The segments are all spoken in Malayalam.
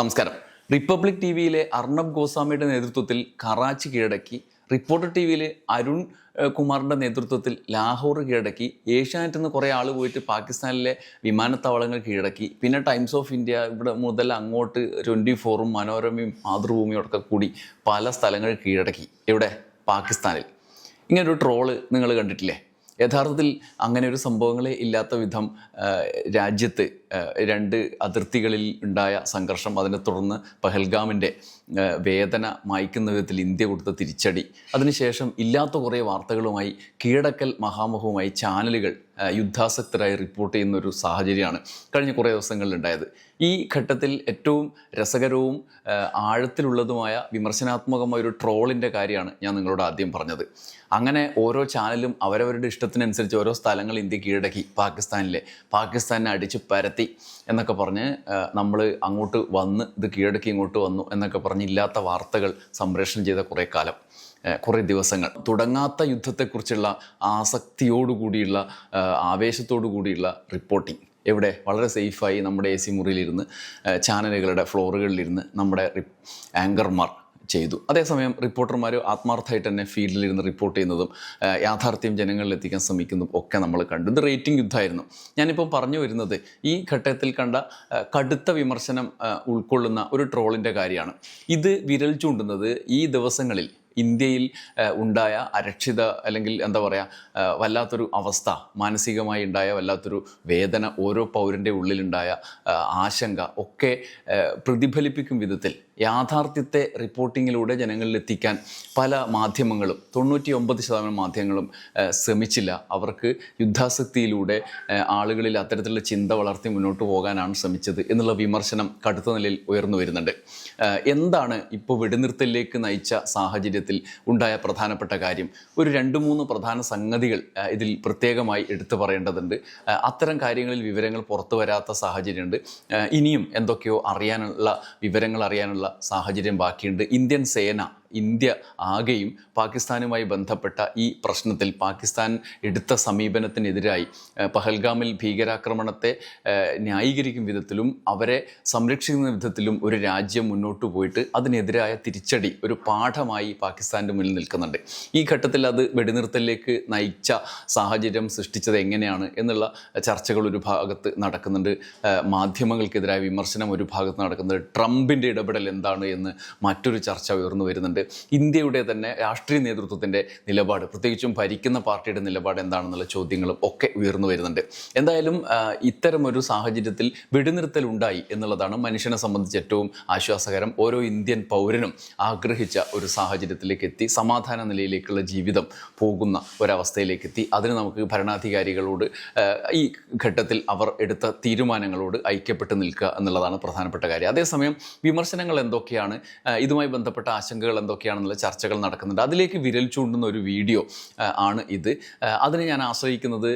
നമസ്കാരം. റിപ്പബ്ലിക് ടി വിയിലെ അർണബ് ഗോസ്വാമിയുടെ നേതൃത്വത്തിൽ കറാച്ചി കീഴടക്കി റിപ്പോർട്ടർ ടി വിയിലെ അരുൺ കുമാറിന്റെ നേതൃത്വത്തിൽ ലാഹോർ കീഴടക്കി ഏഷ്യാനെറ്റിൽ നിന്ന് കുറേ ആൾ പോയിട്ട് പാകിസ്ഥാനിലെ വിമാനത്താവളങ്ങൾ കീഴടക്കി പിന്നെ ടൈംസ് ഓഫ് ഇന്ത്യ ഇവിടെ മുതൽ അങ്ങോട്ട് ട്വന്റി ഫോറും മനോരമയും മാതൃഭൂമിയും ഒക്കെ കൂടി പല സ്ഥലങ്ങൾ കീഴടക്കി ഇവിടെ പാകിസ്ഥാനിൽ. ഇങ്ങനൊരു ട്രോൾ നിങ്ങൾ കണ്ടിട്ടില്ലേ? യഥാർത്ഥത്തിൽ അങ്ങനെ ഒരു സംഭവങ്ങളെ ഇല്ലാത്ത വിധം രാജ്യത്ത് രണ്ട് അതിർത്തികളിൽ ഉണ്ടായ സംഘർഷം അതിനെ തുടർന്ന് പഹൽഗാമിന്റെ വേദന മായ്ക്കുന്ന വിധത്തിൽ ഇന്ത്യ കൊടുത്ത തിരിച്ചടി. അതിനുശേഷം ഇല്ലാത്ത കുറേ വാർത്തകളുമായി കീഴടക്കൽ മഹാമുഖവുമായി ചാനലുകൾ യുദ്ധാസക്തരായി റിപ്പോർട്ട് ചെയ്യുന്ന ഒരു സാഹചര്യമാണ് കഴിഞ്ഞ കുറേ ദിവസങ്ങളിലുണ്ടായത്. ഈ ഘട്ടത്തിൽ ഏറ്റവും രസകരവും ആഴത്തിലുള്ളതുമായ വിമർശനാത്മകമായ ഒരു ട്രോളിന്റെ കാര്യമാണ് ഞാൻ നിങ്ങളോട് ആദ്യം പറഞ്ഞത്. അങ്ങനെ ഓരോ ചാനലും അവരവരുടെ ഇഷ്ടത്തിനനുസരിച്ച് ഓരോ സ്ഥലങ്ങൾ ഇന്ത്യ കീഴടക്കി പാകിസ്ഥാനിലെ പാകിസ്ഥാനെ അടിച്ച് പരത്തി എന്നൊക്കെ പറഞ്ഞ് നമ്മൾ അങ്ങോട്ട് വന്ന് ഇത് കീഴടക്കി ഇങ്ങോട്ട് വന്നു എന്നൊക്കെ പറഞ്ഞ് ഇല്ലാത്ത വാർത്തകൾ സംപ്രേഷണം ചെയ്ത കുറേ കാലം. കുറേ ദിവസങ്ങൾ. തുടങ്ങാത്ത യുദ്ധത്തെക്കുറിച്ചുള്ള ആസക്തിയോടുകൂടിയുള്ള ആവേശത്തോടു കൂടിയുള്ള റിപ്പോർട്ടിംഗ് എവിടെ? വളരെ സേഫായി നമ്മുടെ എ സി മുറിയിലിരുന്ന് ചാനലുകളുടെ ഫ്ലോറുകളിലിരുന്ന് നമ്മുടെ ആങ്കർമാർ ചെയ്തു. അതേസമയം റിപ്പോർട്ടർമാർ ആത്മാർത്ഥമായിട്ട് തന്നെ ഫീൽഡിലിരുന്ന് റിപ്പോർട്ട് ചെയ്യുന്നതും യാഥാർത്ഥ്യം ജനങ്ങളിൽ എത്തിക്കാൻ ശ്രമിക്കുന്നതും ഒക്കെ നമ്മൾ കണ്ടു. ഇത് റേറ്റിംഗ് യുദ്ധമായിരുന്നു. ഞാനിപ്പോൾ പറഞ്ഞു വരുന്നത് ഈ ഘട്ടത്തിൽ കണ്ട കടുത്ത വിമർശനം ഉൾക്കൊള്ളുന്ന ഒരു ട്രോളിന്റെ കാര്യമാണ്. ഇത് വിരൽ ചൂണ്ടുന്നത് ഈ ദിവസങ്ങളിൽ ഇന്ത്യയിൽ ഉണ്ടായ അരക്ഷിത അല്ലെങ്കിൽ എന്താ പറയുക വല്ലാത്തൊരു അവസ്ഥ മാനസികമായി ഉണ്ടായ വല്ലാത്തൊരു വേദന ഓരോ പൗരന്റെ ഉള്ളിലുണ്ടായ ആശങ്ക ഒക്കെ പ്രതിഫലിപ്പിക്കും വിധത്തിൽ യാഥാർത്ഥ്യത്തെ റിപ്പോർട്ടിങ്ങിലൂടെ ജനങ്ങളിൽ എത്തിക്കാൻ പല മാധ്യമങ്ങളും തൊണ്ണൂറ്റി ഒമ്പത് ശതമാനം മാധ്യമങ്ങളും ശ്രമിച്ചില്ല. അവർക്ക് യുദ്ധാസക്തിയിലൂടെ ആളുകളിൽ അത്തരത്തിലുള്ള ചിന്ത വളർത്തി മുന്നോട്ട് പോകാനാണ് ശ്രമിച്ചത് എന്നുള്ള വിമർശനം കടുത്ത നിലയിൽ ഉയർന്നു വരുന്നുണ്ട്. എന്താണ് ഇപ്പോൾ വെടിനിർത്തലിലേക്ക് നയിച്ച സാഹചര്യത്തിൽ ഉണ്ടായ പ്രധാനപ്പെട്ട കാര്യം? ഒരു രണ്ട് മൂന്ന് പ്രധാന സംഗതികൾ ഇതിൽ പ്രത്യേകമായി എടുത്തു പറയേണ്ടതുണ്ട്. അത്തരം കാര്യങ്ങളിൽ വിവരങ്ങൾ പുറത്തു വരാത്ത സാഹചര്യമുണ്ട്. ഇനിയും എന്തൊക്കെയോ അറിയാനുള്ള വിവരങ്ങൾ അറിയാനുള്ള സാഹചര്യം ബാക്കിയുണ്ട്. ഇന്ത്യൻ സേന ഇന്ത്യ ആകെയും പാകിസ്ഥാനുമായി ബന്ധപ്പെട്ട ഈ പ്രശ്നത്തിൽ പാകിസ്ഥാൻ എടുത്ത സമീപനത്തിനെതിരായി പഹൽഗാമിൽ ഭീകരാക്രമണത്തെ ന്യായീകരിക്കും വിധത്തിലും അവരെ സംരക്ഷിക്കുന്ന വിധത്തിലും ഒരു രാജ്യം മുന്നോട്ട് പോയിട്ട് അതിനെതിരായ തിരിച്ചടി ഒരു പാഠമായി പാകിസ്ഥാന്റെ മുന്നിൽ നിൽക്കുന്നുണ്ട്. ഈ ഘട്ടത്തിൽ അത് വെടിനിർത്തലിലേക്ക് നയിച്ച സാഹചര്യം സൃഷ്ടിച്ചത് എങ്ങനെയാണ് എന്നുള്ള ചർച്ചകൾ ഒരു ഭാഗത്ത് നടക്കുന്നുണ്ട്. മാധ്യമങ്ങൾക്കെതിരായ വിമർശനം ഒരു ഭാഗത്ത് നടക്കുന്നുണ്ട്. ട്രംപിന്റെ ഇടപെടൽ എന്താണ് എന്ന് മറ്റൊരു ചർച്ച ഉയർന്നു വരുന്നുണ്ട്. ഇന്ത്യയുടെ തന്നെ രാഷ്ട്രീയ നേതൃത്വത്തിന്റെ നിലപാട് പ്രത്യേകിച്ചും ഭരിക്കുന്ന പാർട്ടിയുടെ നിലപാട് എന്താണെന്നുള്ള ചോദ്യങ്ങളും ഒക്കെ ഉയർന്നു വരുന്നുണ്ട്. എന്തായാലും ഇത്തരമൊരു സാഹചര്യത്തിൽ വെടിനിർത്തൽ ഉണ്ടായി എന്നുള്ളതാണ് മനുഷ്യനെ സംബന്ധിച്ച് ഏറ്റവും ആശ്വാസകരം. ഓരോ ഇന്ത്യൻ പൗരനും ആഗ്രഹിച്ച ഒരു സാഹചര്യത്തിലേക്ക് എത്തി സമാധാന നിലയിലേക്കുള്ള ജീവിതം പോകുന്ന ഒരവസ്ഥയിലേക്ക് എത്തി. അതിന് നമുക്ക് ഭരണാധികാരികളോട് ഈ ഘട്ടത്തിൽ അവർ എടുത്ത തീരുമാനങ്ങളോട് ഐക്യപ്പെട്ട് നിൽക്കുക എന്നുള്ളതാണ് പ്രധാനപ്പെട്ട കാര്യം. അതേസമയം വിമർശനങ്ങൾ എന്തൊക്കെയാണ്? ഇതുമായി ബന്ധപ്പെട്ട ആശങ്കകൾ എന്തൊക്കെയാണെന്നുള്ള ചർച്ചകൾ നടക്കുന്നുണ്ട്. അതിലേക്ക് വിരൽ ചൂണ്ടുന്ന ഒരു വീഡിയോ ആണ് ഇത്. അതിനെ ഞാൻ ആശ്രയിക്കുന്നത്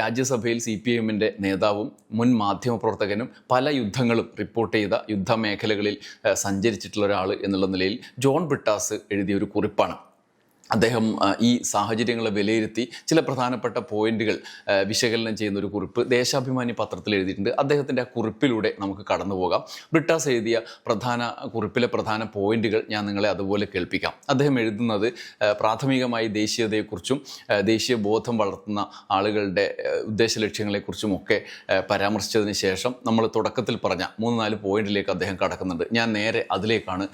രാജ്യസഭയിൽ സി പി എമ്മിന്റെ നേതാവും മുൻ മാധ്യമപ്രവർത്തകനും പല യുദ്ധങ്ങളും റിപ്പോർട്ട് ചെയ്ത യുദ്ധമേഖലകളിൽ സഞ്ചരിച്ചിട്ടുള്ള ഒരാൾ എന്നുള്ള നിലയിൽ ജോൺ ബ്രിട്ടാസ് എഴുതിയ ഒരു കുറിപ്പാണ്. അദ്ദേഹം ഈ സാഹചര്യങ്ങളെ വിലയിരുത്തി ചില പ്രധാനപ്പെട്ട പോയിന്റുകൾ വിശകലനം ചെയ്യുന്ന ഒരു കുറിപ്പ് ദേശാഭിമാനി പത്രത്തിൽ എഴുതിയിട്ടുണ്ട്. അദ്ദേഹത്തിന്റെ ആ കുറിപ്പിലൂടെ നമുക്ക് കടന്നു പോകാം. ബ്രിട്ടാസ് എഴുതിയ പ്രധാന കുറിപ്പിലെ പ്രധാന പോയിന്റുകൾ ഞാൻ നിങ്ങളെ അതുപോലെ കേൾപ്പിക്കാം. അദ്ദേഹം എഴുതുന്നത് പ്രാഥമികമായി ദേശീയതയെക്കുറിച്ചും ദേശീയ ബോധം വളർത്തുന്ന ആളുകളുടെ ഉദ്ദേശ ലക്ഷ്യങ്ങളെക്കുറിച്ചും ഒക്കെ പരാമർശിച്ചതിന് ശേഷം നമ്മൾ തുടക്കത്തിൽ പറഞ്ഞ മൂന്ന് നാല് പോയിന്റിലേക്ക് അദ്ദേഹം കടക്കുന്നുണ്ട്. ഞാൻ നേരെ അതിലേക്കാണ്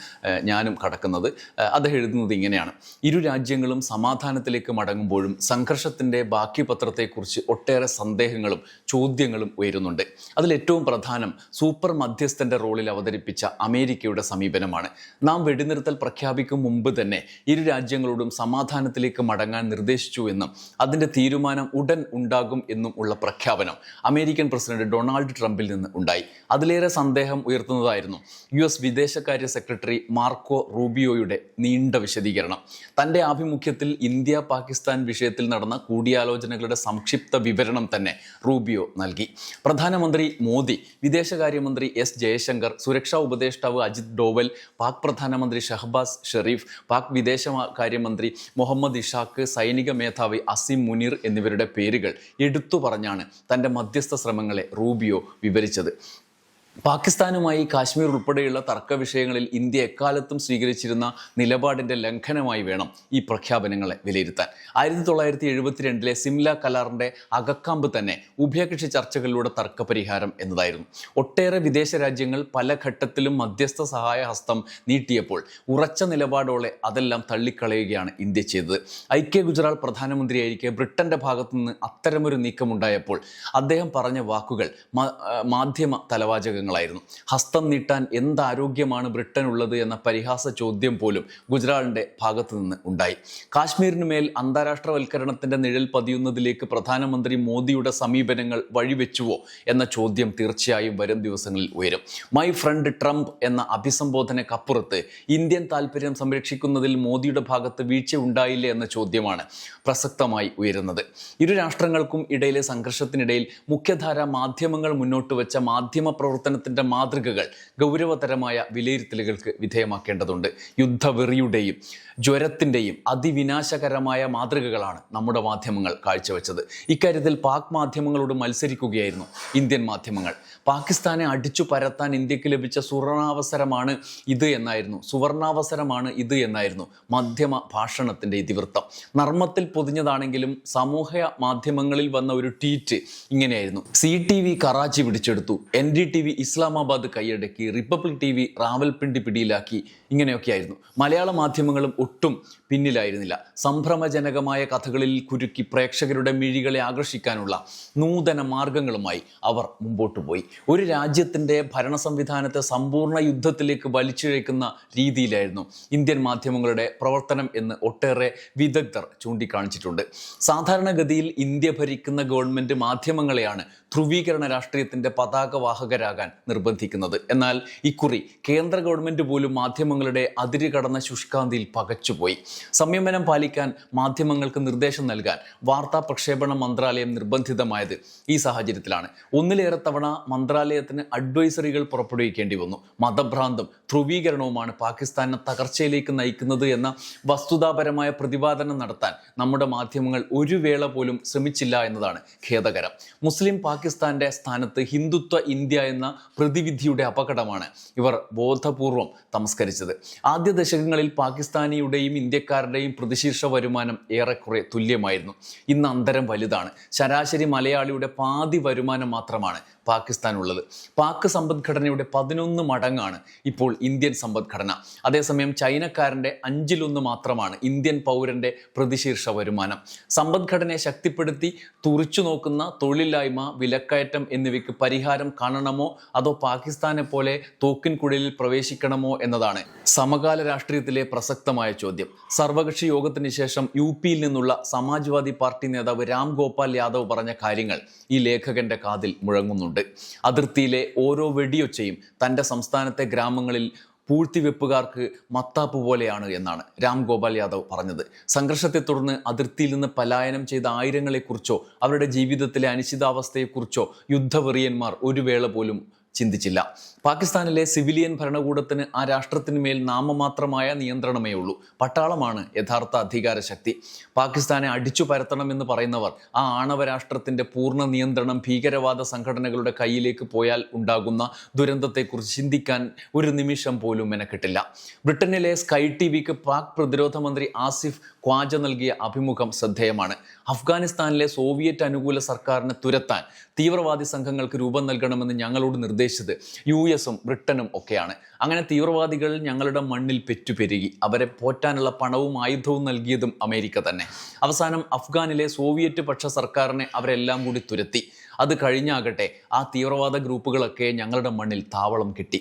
ഞാനും കടക്കുന്നത്. അദ്ദേഹം എഴുതുന്നത് ഇങ്ങനെയാണ്. ഇരു രാജ്യങ്ങളും സമാധാനത്തിലേക്ക് മടങ്ങുമ്പോഴും സംഘർഷത്തിന്റെ ബാക്കി പത്രത്തെക്കുറിച്ച് ഒട്ടേറെ സന്ദേഹങ്ങളും ചോദ്യങ്ങളും ഉയരുന്നുണ്ട്. അതിലേറ്റവും പ്രധാനം സൂപ്പർ മധ്യസ്ഥന്റെ റോളിൽ അവതരിപ്പിച്ച അമേരിക്കയുടെ സമീപനമാണ്. നാം വെടിനിർത്തൽ പ്രഖ്യാപിക്കും മുമ്പ് തന്നെ ഇരു രാജ്യങ്ങളോടും സമാധാനത്തിലേക്ക് മടങ്ങാൻ നിർദ്ദേശിച്ചു എന്നും അതിന്റെ തീരുമാനം ഉടൻ ഉണ്ടാകും എന്നും ഉള്ള പ്രഖ്യാപനം അമേരിക്കൻ പ്രസിഡന്റ് ഡൊണാൾഡ് ട്രംപിൽ നിന്ന് ഉണ്ടായി. അതിലേറെ സന്ദേഹം ഉയർത്തുന്നതായിരുന്നു യു എസ് വിദേശകാര്യ സെക്രട്ടറി മാർക്കോ റൂബിയോയുടെ നീണ്ട വിശദീകരണം. തന്റെ ആഭിമുഖ്യത്തിൽ ഇന്ത്യ പാകിസ്ഥാൻ വിഷയത്തിൽ നടന്ന കൂടിയാലോചനകളുടെ സംക്ഷിപ്ത വിവരണം തന്നെ റൂബിയോ നൽകി. പ്രധാനമന്ത്രി മോദി വിദേശകാര്യമന്ത്രി എസ് ജയശങ്കർ സുരക്ഷാ ഉപദേഷ്ടാവ് അജിത് ഡോവൽ പാക് പ്രധാനമന്ത്രി ഷഹബാസ് ഷെറീഫ് പാക് വിദേശകാര്യമന്ത്രി മുഹമ്മദ് ഇഷാഖ് സൈനിക മേധാവി അസിം മുനീർ എന്നിവരുടെ പേരുകൾ എടുത്തു പറഞ്ഞാണ് തന്റെ മധ്യസ്ഥ ശ്രമങ്ങളെ റൂബിയോ വിവരിച്ചത്. പാകിസ്ഥാനുമായി കാശ്മീർ ഉൾപ്പെടെയുള്ള തർക്ക വിഷയങ്ങളിൽ ഇന്ത്യ എക്കാലത്തും സ്വീകരിച്ചിരുന്ന നിലപാടിന്റെ ലംഘനമായി വേണം ഈ പ്രഖ്യാപനങ്ങളെ വിലയിരുത്താൻ. ആയിരത്തി തൊള്ളായിരത്തി എഴുപത്തിരണ്ടിലെ സിംല കലാറിന്റെ അകക്കാമ്പ് തന്നെ ഉഭയകക്ഷി ചർച്ചകളിലൂടെ തർക്കപരിഹാരം എന്നതായിരുന്നു. ഒട്ടേറെ വിദേശ രാജ്യങ്ങൾ പല ഘട്ടത്തിലും മധ്യസ്ഥ സഹായ ഹസ്തം നീട്ടിയപ്പോൾ ഉറച്ച നിലപാടോടെ അതെല്ലാം തള്ളിക്കളയുകയാണ് ഇന്ത്യ ചെയ്തത്. ഐക്യ ഗുജറാൾ പ്രധാനമന്ത്രിയായിരിക്കെ ബ്രിട്ടന്റെ ഭാഗത്തുനിന്ന് അത്തരമൊരു നീക്കമുണ്ടായപ്പോൾ അദ്ദേഹം പറഞ്ഞ വാക്കുകൾ മാധ്യമ ആ, മാധ്യമ ഹസ്തം നീട്ടാൻ എന്ത് ആരോഗ്യമാണ് ബ്രിട്ടൻ ഉള്ളത് എന്ന പരിഹാസ ചോദ്യം പോലും ഗുജറാളിന്റെ ഭാഗത്തു നിന്ന് ഉണ്ടായി. കാശ്മീരിന് മേൽ അന്താരാഷ്ട്രവൽക്കരണത്തിന്റെ നിഴൽ പതിയുന്നതിലേക്ക് പ്രധാനമന്ത്രി മോദിയുടെ സമീപനങ്ങൾ വഴിവെച്ചുവോ എന്ന ചോദ്യം തീർച്ചയായും വരും ദിവസങ്ങളിൽ ഉയരും. മൈ ഫ്രണ്ട് ട്രംപ് എന്ന അഭിസംബോധനക്കപ്പുറത്ത് ഇന്ത്യൻ താല്പര്യം സംരക്ഷിക്കുന്നതിൽ മോദിയുടെ ഭാഗത്ത് വീഴ്ച ഉണ്ടായില്ല എന്ന ചോദ്യമാണ് പ്രസക്തമായി ഉയരുന്നത്. ഇരു രാഷ്ട്രങ്ങൾക്കും ഇടയിലെ സംഘർഷത്തിനിടയിൽ മുഖ്യധാര മാധ്യമങ്ങൾ മുന്നോട്ട് വെച്ച മാധ്യമ പ്രവർത്തനത്തിന്റെ മാതൃകകൾ ഗൗരവതരമായ വിലയിരുത്തലുകൾക്ക് വിധേയമാക്കേണ്ടതുണ്ട്. യുദ്ധവെറിയുടെയും ജ്വരത്തിന്റെയും അതിവിനാശകരമായ മാതൃകകളാണ് നമ്മുടെ മാധ്യമങ്ങൾ കാഴ്ചവെച്ചത്. ഇക്കാര്യത്തിൽ പാക് മാധ്യമങ്ങളോട് മത്സരിക്കുകയായിരുന്നു ഇന്ത്യൻ മാധ്യമങ്ങൾ. പാകിസ്ഥാനെ അടിച്ചു പരത്താൻ ഇന്ത്യയ്ക്ക് ലഭിച്ച സുവർണാവസരമാണ് ഇത് എന്നായിരുന്നു. സുവർണാവസരമാണ് ഇത് എന്നായിരുന്നു മാധ്യമ ഭാഷണത്തിന്റെ ഇതിവൃത്തം. നർമ്മത്തിൽ പൊതിഞ്ഞതാണെങ്കിലും സമൂഹ മാധ്യമങ്ങളിൽ വന്ന ഒരു ട്വീറ്റ് ഇങ്ങനെയായിരുന്നു. സി ടി വി കറാച്ചി പിടിച്ചെടുത്തു. N D T V Islamabad കൈയടക്കി റിപ്പബ്ലിക് ടി വി റാവൽപിണ്ടി പിടിയിലാക്കി ഇങ്ങനെയൊക്കെയായിരുന്നു. മലയാള മാധ്യമങ്ങളും ഒട്ടും പിന്നിലായിരുന്നില്ല. സംഭ്രമജനകമായ കഥകളിൽ കുരുക്കി പ്രേക്ഷകരുടെ മിഴികളെ ആകർഷിക്കാനുള്ള നൂതന മാർഗങ്ങളുമായി അവർ മുമ്പോട്ട് പോയി. ഒരു രാജ്യത്തിന്റെ ഭരണ സംവിധാനത്തെ സമ്പൂർണ യുദ്ധത്തിലേക്ക് വലിച്ചിഴക്കുന്ന രീതിയിലായിരുന്നു ഇന്ത്യൻ മാധ്യമങ്ങളുടെ പ്രവർത്തനം എന്ന് ഒട്ടേറെ വിദഗ്ധർ ചൂണ്ടിക്കാണിച്ചിട്ടുണ്ട്. സാധാരണഗതിയിൽ ഇന്ത്യ ഭരിക്കുന്ന ഗവൺമെന്റ് മാധ്യമങ്ങളെയാണ് ധ്രുവീകരണ രാഷ്ട്രീയത്തിന്റെ പതാകവാഹകരാകാൻ നിർബന്ധിക്കുന്നത്. എന്നാൽ ഇക്കുറി കേന്ദ്ര ഗവൺമെന്റ് പോലും മാധ്യമങ്ങളുടെ അതിര് കടന്ന ശുഷ്കാന്തിയിൽ പകച്ചുപോയി. സംയമനം പാലിക്കാൻ മാധ്യമങ്ങൾക്ക് നിർദ്ദേശം നൽകാൻ വാർത്താ പ്രക്ഷേപണ മന്ത്രാലയം നിർബന്ധിതമായത് ഈ സാഹചര്യത്തിലാണ്. ഒന്നിലേറെ തവണ മന്ത്രാലയത്തിന് അഡ്വൈസറികൾ പുറപ്പെടുവിക്കേണ്ടി വന്നു. മതഭ്രാന്തും ധ്രുവീകരണവുമാണ് പാകിസ്ഥാനെ തകർച്ചയിലേക്ക് നയിക്കുന്നത് എന്ന വസ്തുതാപരമായ പ്രതിപാദനം നടത്താൻ നമ്മുടെ മാധ്യമങ്ങൾ ഒരു വേള പോലും ശ്രമിച്ചില്ല എന്നതാണ് ഖേദകരം. മുസ്ലിം പാകിസ്ഥാന്റെ സ്ഥാനത്ത് ഹിന്ദുത്വ ഇന്ത്യ എന്ന പ്രതിവിധിയുടെ അപകടമാണ് ഇവർ ബോധപൂർവം തമസ്കരിച്ചത്. ആദ്യ ദശകങ്ങളിൽ പാകിസ്ഥാനിയുടെയും ഇന്ത്യക്കാരുടെയും പ്രതിശീർഷ വരുമാനം ഏറെക്കുറെ തുല്യമായിരുന്നു. ഇന്ന് അന്തരം വലുതാണ്. ശരാശരി മലയാളിയുടെ പാതി വരുമാനം മാത്രമാണ് പാകിസ്ഥാനുള്ളത്. പാക് സമ്പദ്ഘടനയുടെ പതിനൊന്ന് മടങ്ങാണ് ഇപ്പോൾ ഇന്ത്യൻ സമ്പദ്ഘടന. അതേസമയം ചൈനക്കാരന്റെ അഞ്ചിലൊന്ന് മാത്രമാണ് ഇന്ത്യൻ പൗരന്റെ പ്രതിശീർഷ വരുമാനം. സമ്പദ്ഘടനയെ ശക്തിപ്പെടുത്തി തുറിച്ചു നോക്കുന്ന തൊഴിലില്ലായ്മ വിലക്കയറ്റം എന്നിവയ്ക്ക് പരിഹാരം കാണണമോ? അതോ പാകിസ്ഥാനെ പോലെ തോക്കിൻ കുഴലിൽ പ്രവേശിക്കണമോ എന്നതാണ് സമകാല രാഷ്ട്രീയത്തിലെ പ്രസക്തമായ ചോദ്യം. സർവകക്ഷി യോഗത്തിന് ശേഷം യു പിയിൽ നിന്നുള്ള സമാജ്വാദി പാർട്ടി നേതാവ് രാം ഗോപാൽ യാദവ് പറഞ്ഞ കാര്യങ്ങൾ ഈ ലേഖകന്റെ കാതിൽ മുഴങ്ങുന്നുണ്ട്. അതിർത്തിയിലെ ഓരോ വെടിയൊച്ചയും തന്റെ സംസ്ഥാനത്തെ ഗ്രാമങ്ങളിൽ പൂഴ്ത്തിവെപ്പുകാർക്ക് മത്താപ്പ് പോലെയാണ് എന്നാണ് രാം ഗോപാൽ യാദവ് പറഞ്ഞത്. സംഘർഷത്തെ തുടർന്ന് അതിർത്തിയിൽ നിന്ന് പലായനം ചെയ്ത ആയിരങ്ങളെക്കുറിച്ചോ അവരുടെ ജീവിതത്തിലെ അനിശ്ചിതാവസ്ഥയെക്കുറിച്ചോ യുദ്ധവെറിയന്മാർ ഒരു വേള പോലും ചിന്തിച്ചില്ല. പാകിസ്ഥാനിലെ സിവിലിയൻ ഭരണകൂടത്തിന് ആ രാഷ്ട്രത്തിന് മേൽ നാമമാത്രമായ നിയന്ത്രണമേ ഉള്ളൂ. പട്ടാളമാണ് യഥാർത്ഥ അധികാര ശക്തി പാകിസ്ഥാനെ അടിച്ചു പരത്തണമെന്ന് പറയുന്നവർ ആ ആണവ രാഷ്ട്രത്തിന്റെ പൂർണ നിയന്ത്രണം ഭീകരവാദ സംഘടനകളുടെ കയ്യിലേക്ക് പോയാൽ ഉണ്ടാകുന്ന ദുരന്തത്തെക്കുറിച്ച് ചിന്തിക്കാൻ ഒരു നിമിഷം പോലും മെനക്കെട്ടില്ല. ബ്രിട്ടനിലെ സ്കൈ ടി വിക്ക് പാക് പ്രതിരോധ മന്ത്രി ആസിഫ് ഖ്വാജ നൽകിയ അഭിമുഖം ശ്രദ്ധേയമാണ്. അഫ്ഗാനിസ്ഥാനിലെ സോവിയറ്റ് അനുകൂല സർക്കാരിനെ തുരത്താൻ തീവ്രവാദി സംഘങ്ങൾക്ക് രൂപം നൽകണമെന്ന് ഞങ്ങളോട് നിർദ്ദേശിച്ചത് യു എസും ബ്രിട്ടനും ഒക്കെയാണ്. അങ്ങനെ തീവ്രവാദികൾ ഞങ്ങളുടെ മണ്ണിൽ പെറ്റുപെരുകി. അവരെ പോറ്റാനുള്ള പണവും ആയുധവും നൽകിയതും അമേരിക്ക തന്നെ. അവസാനം അഫ്ഗാനിലെ സോവിയറ്റ് പക്ഷ സർക്കാരിനെ അവരെല്ലാം കൂടി തുരത്തി. അത് കഴിഞ്ഞാകട്ടെ ആ തീവ്രവാദ ഗ്രൂപ്പുകളൊക്കെ ഞങ്ങളുടെ മണ്ണിൽ താവളം കിട്ടി.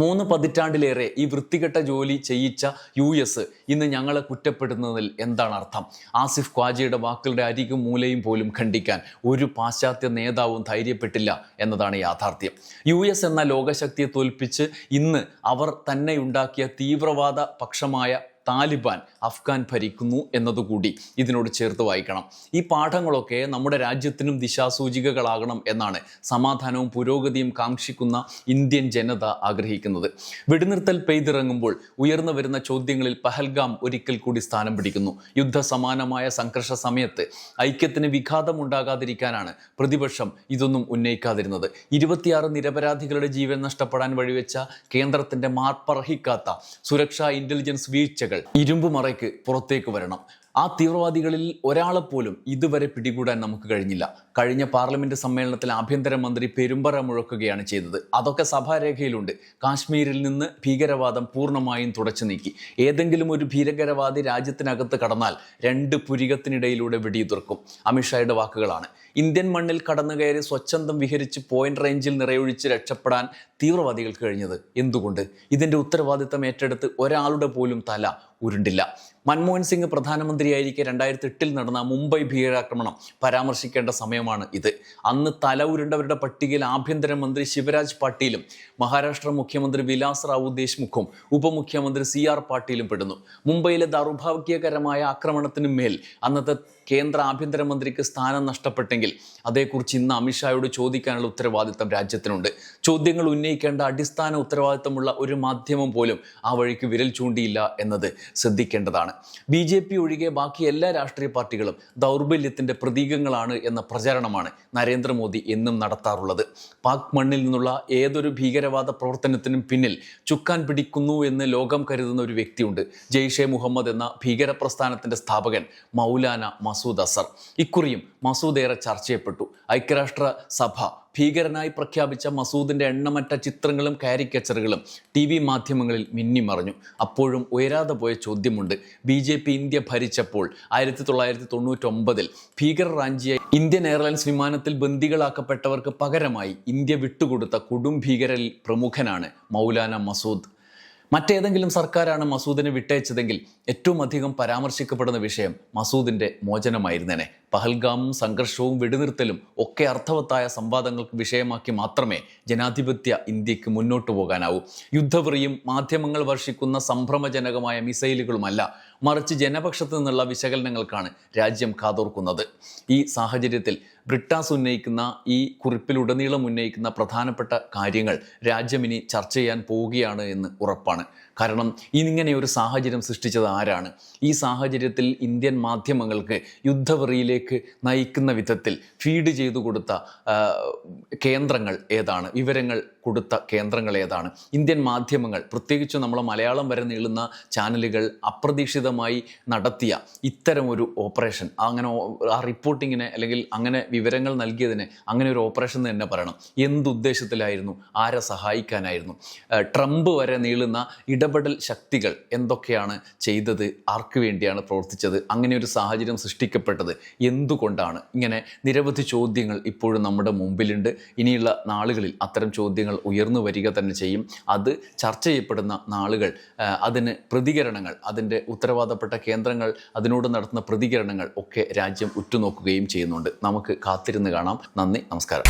മൂന്ന് പതിറ്റാണ്ടിലേറെ ഈ വൃത്തികെട്ട ജോലി ചെയ്യിച്ച യു എസ് ഇന്ന് ഞങ്ങളെ കുറ്റപ്പെടുന്നതിൽ എന്താണ് അർത്ഥം? ആസിഫ് ഖ്വാജിയുടെ വാക്കുകളുടെ അരികും മൂലയും പോലും ഖണ്ഡിക്കാൻ ഒരു പാശ്ചാത്യ നേതാവും ധൈര്യപ്പെട്ടില്ല എന്നതാണ് യാഥാർത്ഥ്യം. യു എസ് എന്ന ലോകശക്തിയെ തോൽപ്പിച്ച് ഇന്ന് അവർ തന്നെ ഉണ്ടാക്കിയ തീവ്രവാദ പക്ഷമായ താലിബാൻ അഫ്ഗാൻ ഭരിക്കുന്നു എന്നതുകൂടി ഇതിനോട് ചേർത്ത് വായിക്കണം. ഈ പാഠങ്ങളൊക്കെ നമ്മുടെ രാജ്യത്തിനും ദിശാസൂചികകളാകണം എന്നാണ് സമാധാനവും പുരോഗതിയും കാക്ഷിക്കുന്ന ഇന്ത്യൻ ജനത ആഗ്രഹിക്കുന്നത്. വെടിനിർത്തൽ പെയ്തിറങ്ങുമ്പോൾ ഉയർന്നു വരുന്ന ചോദ്യങ്ങളിൽ പഹൽഗാം ഒരിക്കൽ കൂടി സ്ഥാനം പിടിക്കുന്നു. യുദ്ധസമാനമായ സംഘർഷ സമയത്ത് ഐക്യത്തിന് വിഘാതമുണ്ടാകാതിരിക്കാനാണ് പ്രതിപക്ഷം ഇതൊന്നും ഉന്നയിക്കാതിരുന്നത്. ഇരുപത്തിയാറ് നിരപരാധികളുടെ ജീവൻ നഷ്ടപ്പെടാൻ വഴിവെച്ച കേന്ദ്രത്തിന്റെ മാർപ്പർഹിക്കാത്ത സുരക്ഷാ ഇന്റലിജൻസ് വീഴ്ചകൾ ഇരുമ്പുമറയ്ക്ക് പുറത്തേക്ക് വരണം. ആ തീവ്രവാദികളിൽ ഒരാളെപ്പോലും ഇതുവരെ പിടികൂടാൻ നമുക്ക് കഴിഞ്ഞില്ല. കഴിഞ്ഞ പാർലമെന്റ് സമ്മേളനത്തിൽ ആഭ്യന്തരമന്ത്രി പെരുമ്പറ മുഴക്കുകയാണ് ചെയ്തത്. അതൊക്കെ സഭാരേഖയിലുണ്ട്. കാശ്മീരിൽ നിന്ന് ഭീകരവാദം പൂർണമായും തുടച്ചു നീക്കി. ഏതെങ്കിലും ഒരു ഭീകരവാദി രാജ്യത്തിനകത്ത് കടന്നാൽ രണ്ട് പുരികത്തിനിടയിലൂടെ വെടിയുതിർക്കും. അമിത്ഷായുടെ വാക്കുകളാണ്. ഇന്ത്യൻ മണ്ണിൽ കടന്നു കയറി സ്വച്ഛന്തം വിഹരിച്ച് പോയിന്റ് റേഞ്ചിൽ നിറയൊഴിച്ച് രക്ഷപ്പെടാൻ തീവ്രവാദികൾക്ക് കഴിഞ്ഞത് എന്തുകൊണ്ട്? ഇതിന്റെ ഉത്തരവാദിത്തം ഏറ്റെടുത്ത് ഒരാളുടെ പോലും തല ഉരുണ്ടില്ല. മൻമോഹൻ സിംഗ് പ്രധാനമന്ത്രിയായിരിക്കെ രണ്ടായിരത്തി എട്ടിൽ നടന്ന മുംബൈ ഭീകരാക്രമണം പരാമർശിക്കേണ്ട സമയമാണ് ഇത്. അന്ന് തല ഉരുണ്ടവരുടെ പട്ടികയിൽ ആഭ്യന്തരമന്ത്രി ശിവരാജ് പാട്ടീലും മഹാരാഷ്ട്ര മുഖ്യമന്ത്രി വിലാസ് റാവു ദേശ്മുഖും ഉപമുഖ്യമന്ത്രി സി ആർ പാട്ടീലും പെടുന്നു. മുംബൈയിലെ ദൗർഭാഗ്യകരമായ ആക്രമണത്തിന് മേൽ അന്നത്തെ കേന്ദ്ര ആഭ്യന്തരമന്ത്രിക്ക് സ്ഥാനം നഷ്ടപ്പെട്ടെങ്കിൽ അതേക്കുറിച്ച് ഇന്ന് അമിത്ഷായോട് ചോദിക്കാനുള്ള ഉത്തരവാദിത്തം രാജ്യത്തിനുണ്ട്. ചോദ്യങ്ങൾ ഉന്നയിക്കേണ്ട അടിസ്ഥാന ഉത്തരവാദിത്തമുള്ള ഒരു മാധ്യമം പോലും ആ വഴിക്ക് വിരൽ ചൂണ്ടിയില്ല എന്നത് ശ്രദ്ധിക്കേണ്ടതാണ്. ബി ജെ പി ഒഴികെ ബാക്കി എല്ലാ രാഷ്ട്രീയ പാർട്ടികളും ദൗർബല്യത്തിന്റെ പ്രതീകങ്ങളാണ് എന്ന പ്രചാരണമാണ് നരേന്ദ്രമോദി എന്നും നടത്താറുള്ളത്. പാക് മണ്ണിൽ നിന്നുള്ള ഏതൊരു ഭീകരവാദ പ്രവർത്തനത്തിനും പിന്നിൽ ചുക്കാൻ പിടിക്കുന്നു എന്ന് ലോകം കരുതുന്ന ഒരു വ്യക്തിയുണ്ട്. ജെയ്ഷെ മുഹമ്മദ് എന്ന ഭീകര പ്രസ്ഥാനത്തിന്റെ സ്ഥാപകൻ മൗലാന മസൂദ് അസർ. ഇക്കുറിയും മസൂദ് ഏറെ ചർച്ച ചെയ്യപ്പെട്ടു ഐക്യരാഷ്ട്ര സഭ ഭീകരനായി പ്രഖ്യാപിച്ച മസൂദിന്റെ എണ്ണമറ്റ ചിത്രങ്ങളും കാരിക്കച്ചറുകളും ടി വി മാധ്യമങ്ങളിൽ മിന്നിമറഞ്ഞു. അപ്പോഴും ഉയരാതെ പോയ ചോദ്യമുണ്ട്. ബി ജെ പി ഇന്ത്യ ഭരിച്ചപ്പോൾ ആയിരത്തി തൊള്ളായിരത്തി തൊണ്ണൂറ്റൊമ്പതിൽ ഭീകര റാഞ്ചിയ ഇന്ത്യൻ എയർലൈൻസ് വിമാനത്തിൽ ബന്ദികളാക്കപ്പെട്ടവർക്ക് പകരമായി ഇന്ത്യ വിട്ടുകൊടുത്ത കൊടും ഭീകരരിൽ പ്രമുഖനാണ് മൗലാന മസൂദ് മറ്റേതെങ്കിലും സർക്കാരാണ് മസൂദിനെ വിട്ടയച്ചതെങ്കിൽ ഏറ്റവും അധികം പരാമർശിക്കപ്പെടുന്ന വിഷയം മസൂദിന്റെ മോചനമായിരുന്നേനെ. പഹൽഗാമും സംഘർഷവും വെടിനിർത്തലും ഒക്കെ അർത്ഥവത്തായ സംവാദങ്ങൾക്ക് വിഷയമാക്കി മാത്രമേ ജനാധിപത്യ ഇന്ത്യയ്ക്ക് മുന്നോട്ടു പോകാനാവൂ. യുദ്ധവെറിയും മാധ്യമങ്ങൾ വർഷിക്കുന്ന സംഭ്രമജനകമായ മിസൈലുകളുമല്ല മറിച്ച് ജനപക്ഷത്തു നിന്നുള്ള വിശകലനങ്ങൾക്കാണ് രാജ്യം കാതോർക്കുന്നത്. ഈ സാഹചര്യത്തിൽ ബ്രിട്ടാസ് ഉന്നയിക്കുന്ന ഈ കുറിപ്പിലുടനീളം ഉന്നയിക്കുന്ന പ്രധാനപ്പെട്ട കാര്യങ്ങൾ രാജ്യം ഇനി ചർച്ച ചെയ്യാൻ പോവുകയാണ് എന്ന് ഉറപ്പാണ്. കാരണം ഇങ്ങനെ ഒരു സാഹചര്യം സൃഷ്ടിച്ചത് ആരാണ്? ഈ സാഹചര്യത്തിൽ ഇന്ത്യൻ മാധ്യമങ്ങൾക്ക് യുദ്ധവെറിയിലേക്ക് നയിക്കുന്ന വിധത്തിൽ ഫീഡ് ചെയ്തു കൊടുത്ത കേന്ദ്രങ്ങൾ ഏതാണ്? വിവരങ്ങൾ കൊടുത്ത കേന്ദ്രങ്ങൾ ഏതാണ്? ഇന്ത്യൻ മാധ്യമങ്ങൾ പ്രത്യേകിച്ച് നമ്മളെ മലയാളം വരെ നീളുന്ന ചാനലുകൾ അപ്രതീക്ഷിതമായി നടത്തിയ ഇത്തരം ഒരു ഓപ്പറേഷൻ അങ്ങനെ ആ റിപ്പോർട്ടിങ്ങിനെ അല്ലെങ്കിൽ അങ്ങനെ വിവരങ്ങൾ നൽകിയതിന് അങ്ങനെ ഒരു ഓപ്പറേഷൻ തന്നെ പറയണം. എന്തുദ്ദേശത്തിലായിരുന്നു? ആരെ സഹായിക്കാനായിരുന്നു? ട്രംപ് വരെ നീളുന്ന ഇടപെടൽ ശക്തികൾ എന്തൊക്കെയാണ് ചെയ്തത്? ആർക്ക് വേണ്ടിയാണ് പ്രവർത്തിച്ചത്? അങ്ങനെ ഒരു സാഹചര്യം സൃഷ്ടിക്കപ്പെട്ടത് എന്തുകൊണ്ടാണ്? ഇങ്ങനെ നിരവധി ചോദ്യങ്ങൾ ഇപ്പോഴും നമ്മുടെ മുമ്പിലുണ്ട്. ഇനിയുള്ള നാളുകളിൽ അത്തരം ചോദ്യങ്ങൾ ഉയർന്നു വരിക തന്നെ ചെയ്യും. അത് ചർച്ച ചെയ്യപ്പെടുന്ന നാളുകൾ അതിന് പ്രതികരണങ്ങൾ അതിന്റെ ഉത്തരവാദപ്പെട്ട കേന്ദ്രങ്ങൾ അതിനോട് നടത്തുന്ന പ്രതികരണങ്ങൾ ഒക്കെ രാജ്യം ഉറ്റുനോക്കുകയും ചെയ്യുന്നുണ്ട്. നമുക്ക് കാത്തിരുന്ന് കാണാം. നന്ദി നമസ്കാരം.